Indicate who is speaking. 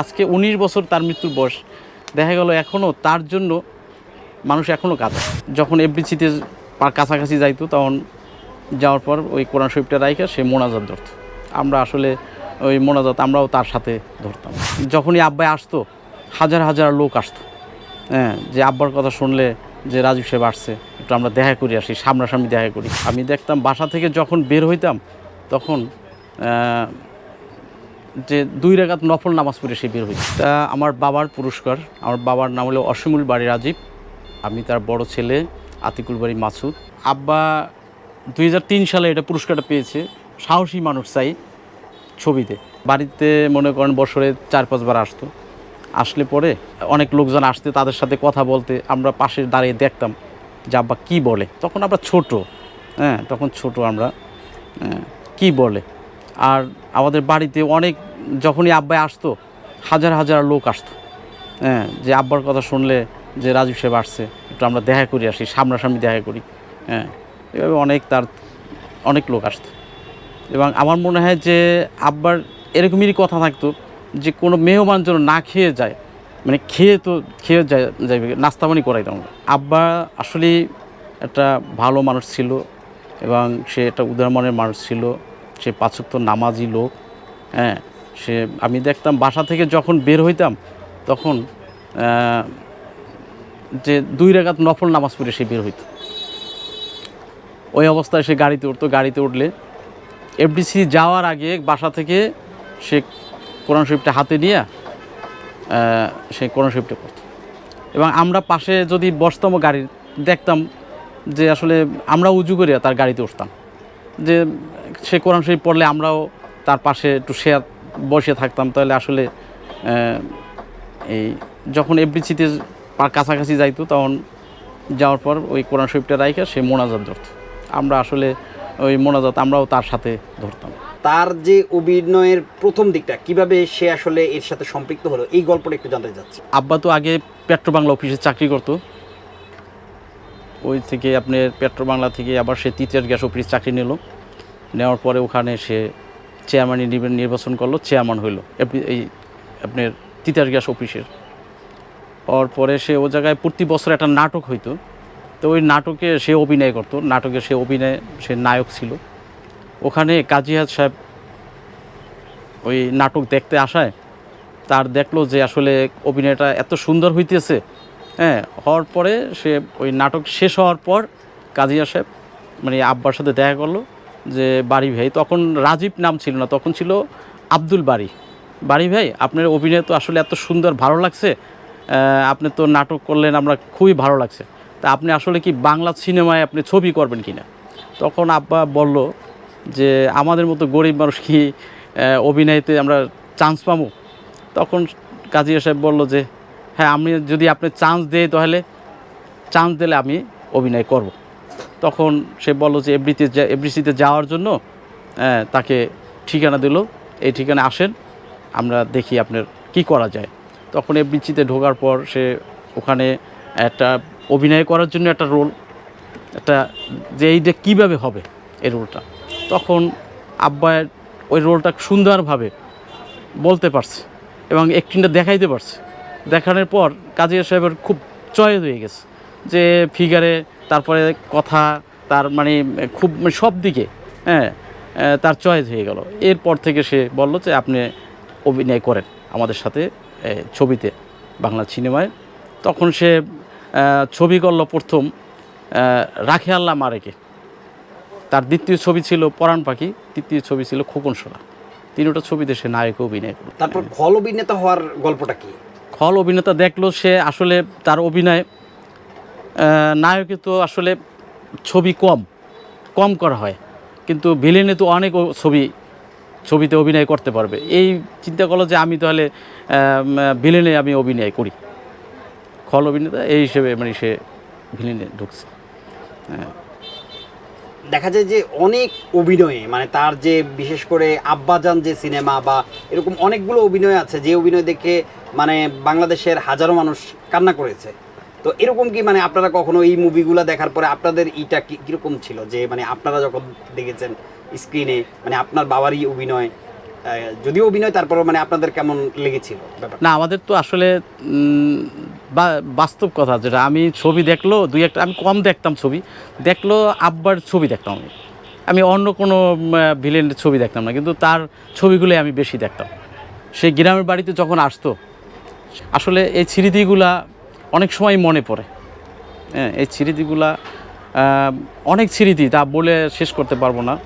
Speaker 1: আজকে উনিশ বছর তার মৃত্যুর বয়স। দেখা গেল এখনও তার জন্য মানুষ এখনও কাঁদে। যখন এফবিসিতে কাছাকাছি যাইতো, তখন যাওয়ার পর ওই কোরআন শরীফটা রাইখা সে মোনাজাত ধরত। আমরা আসলে ওই মোনাজাত আমরাও তার সাথে ধরতাম। যখনই আব্বাই আসতো, হাজার হাজার লোক আসতো। হ্যাঁ যে আব্বার কথা শুনলে যে রাজু সাহেব আসছে, একটু আমরা দেখা করি আসি, সামনাসামনি দেখা করি। আমি দেখতাম বাসা থেকে যখন বের হইতাম, তখন যে দুই রেখাত নফল নামাজ পড়ে সে বের হয়েছে। তা আমার বাবার পুরস্কার আমার বাবার নাম হলো অসীমুল বাড়ি রাজীব। আমি তার বড় ছেলে আতিকুল বাড়ি মাসুদ। আব্বা দুই হাজার তিন সালে এটা পুরস্কারটা পেয়েছে সাহসী মানুষ চাই ছবিতে। বাড়িতে মনে করেন বছরে চার পাঁচবার আসতো। আসলে পরে অনেক লোকজন আসতে তাদের সাথে কথা বলতে আমরা পাশে দাঁড়িয়ে দেখতাম যে আব্বা কী বলে। তখন আমরা ছোট হ্যাঁ তখন ছোট আমরা হ্যাঁ, কি বলে। আর আমাদের বাড়িতে অনেক, যখনই আব্বাই আসতো, হাজার হাজার লোক আসতো। হ্যাঁ যে আব্বার কথা শুনলে যে রাজীব সাহেব আসছে, একটু আমরা দেখা করি আসি, সামনাসামনি দেখা করি। হ্যাঁ এভাবে অনেক তার, অনেক লোক আসতো। এবং আমার মনে হয় যে আব্বার এরকমই কথা থাকতো, যে কোনো মেহমান যেন না খেয়ে যায় মানে খেয়ে তো, খেয়ে যায় যাইবে নাস্তা পানি করাইতাম আমরা। আব্বা আসলে একটা ভালো মানুষ ছিল এবং সে একটা উদার মনের মানুষ ছিল। সে পাঁচক্ত নামাজি লোক হ্যাঁ সে, আমি দেখতাম বাসা থেকে যখন বের হইতাম, তখন যে দুই রেখাত নফল নামাজ পড়ে সে বের হইত। ওই অবস্থায় সে গাড়িতে উঠতো, গাড়িতে উঠলে এফডিসি যাওয়ার আগে বাসা থেকে সে কোরআন শরীফটা হাতে নিয়ে সে কোরআন শরীফটা পড়তো। এবং আমরা পাশে যদি বসতামও গাড়ি, দেখতাম যে আসলে আমরা উজু করিয়া তার গাড়িতে উঠতাম। যে সে কোরআন শরীফ পড়লে আমরাও তার পাশে একটু শেয়ার বসে থাকতাম তাহলে আসলে এই যখন এফডিসিতে কাছাকাছি যাইতো তখন যাওয়ার পর ওই কোরআন শরীফটা রাইখা সে মোনাজাত ধরত। আমরা আসলে ওই মোনাজাত আমরাও তার সাথে ধরতাম।
Speaker 2: তার যে অভিনয়ের প্রথম দিকটা কীভাবে সে আসলে এর সাথে সম্পৃক্ত হলো এই গল্পটা একটু জানতে চাচ্ছি।
Speaker 1: আব্বা তো আগে পেট্রো বাংলা অফিসে চাকরি করতো ওই থেকে আপনার পেট্রো বাংলা থেকে আবার সে তৃতীয় গ্যাস অফিস চাকরি নিল। নেওয়ার পরে ওখানে সে চেয়ারম্যানই নির্বা- নির্বাচন করল, চেয়ারম্যান হইল। এই আপনার তিতাস গ্যাস অফিসের। ওর পরে সে ও জায়গায় প্রতি বছর একটা নাটক হইতো। তো ওই নাটকে সে অভিনয় করতো। নাটকে সে অভিনয় সে নায়ক ছিল। ওখানে কাজী হাত সাহেব ওই নাটক দেখতে আসায়, তার দেখল যে আসলে অভিনয়টা এত সুন্দর হইতেছে হ্যাঁ হওয়ার পরে সে ওই নাটক শেষ হওয়ার পর কাজিয়া সাহেব মানে আব্বার সাথে দেখা করল যে, বাড়ি ভাই, তখন রাজীব নাম ছিল না, তখন ছিল আব্দুল বাড়ি বাড়ি ভাই, আপনার অভিনয় তো আসলে এত সুন্দর, ভালো লাগছে? আপনি তো নাটক করলেন, আমরা খুবই ভালো লাগছে। তা আপনি আসলে কি বাংলা সিনেমায় আপনি ছবি করবেন কিনা? তখন আব্বা বলল যে, আমাদের মতো গরিব মানুষ কি অভিনয়তে আমরা চান্স পাবো? তখন কাজী সাহেব বলল যে হ্যাঁ আমি যদি আপনি চান্স দেয় তাহলে চান্স দিলে আমি অভিনয় করব। তখন সে বলল যে এভরিতে এভরিসিতে যাওয়ার জন্য তাকে ঠিকানা দিল। এই ঠিকানা আসেন, আমরা দেখি আপনার কি করা যায়। তখন এভরিসিতে ঢোকার পর সে ওখানে একটা অভিনয় করার জন্য একটা রোল একটা যে এইটা কীভাবে হবে এই রোলটা তখন আব্বায়ের ওই রোলটা সুন্দরভাবে বলতে পারছে এবং একটিনটা দেখাইতে পারছে। দেখানোর পর কাজী সাহেবের খুব চয়েস হয়ে গেছে। যে ফিগারে তারপরে কথা, তার মানে খুব সব দিকে হ্যাঁ তার চয়েস হয়ে গেল। এরপর থেকে সে বলল যে, আপনি অভিনয় করেন আমাদের সাথে ছবিতে, বাংলা সিনেমায়। তখন সে ছবি করল প্রথম রাখে আল্লাহ মারেকে। তার দ্বিতীয় ছবি ছিল পরাণ পাখি, তৃতীয় ছবি ছিল খোকন সোনা। তিনটা ছবিতে সে নায়ক অভিনয় করল।
Speaker 2: তারপর খল অভিনেতা হওয়ার গল্পটা কি?
Speaker 1: খল অভিনেতা দেখল সে আসলে তার অভিনয় নায়কে তো আসলে ছবি কম কম করা হয়। কিন্তু ভিলেনে তো অনেক ছবি, ছবিতে অভিনয় করতে পারবে। এই চিন্তা করল যে আমি তাহলে ভিলেনে আমি অভিনয় করি। খল অভিনেতা এই হিসেবে মানে সে ভিলেনে ঢুকছে।
Speaker 2: দেখা যায় যে অনেক অভিনয়ে মানে তার যে বিশেষ করে আব্বাজান যে সিনেমা বা এরকম অনেকগুলো অভিনয় আছে, যে অভিনয় দেখে মানে বাংলাদেশের হাজারো মানুষ কান্না করেছে। তো এরকম কি মানে আপনারা কখনো এই মুভিগুলো দেখার পরে আপনাদের ইটা কি, কীরকম ছিল? যে মানে আপনারা যখন দেখেছেন স্ক্রিনে মানে আপনার বাবারই অভিনয় যদিও অভিনয় তারপরে মানে আপনাদের কেমন লেগেছিল
Speaker 1: না, আমাদের তো আসলে বা- বাস্তব কথা যেটা, আমি ছবি দেখল, দুই একটা, আমি কম দেখতাম ছবি, দেখল আব্বার ছবি দেখতাম আমি। আমি অন্য কোনো ভিলেনের ছবি দেখতাম না, কিন্তু তার ছবিগুলোই আমি বেশি দেখতাম। সেই গ্রামের বাড়িতে যখন আসতো, আসলে এই স্মৃতিগুলা অনেক সময় মনে পড়ে। হ্যাঁ এই স্মৃতিগুলা অনেক স্মৃতি তা বলে শেষ করতে পারব না।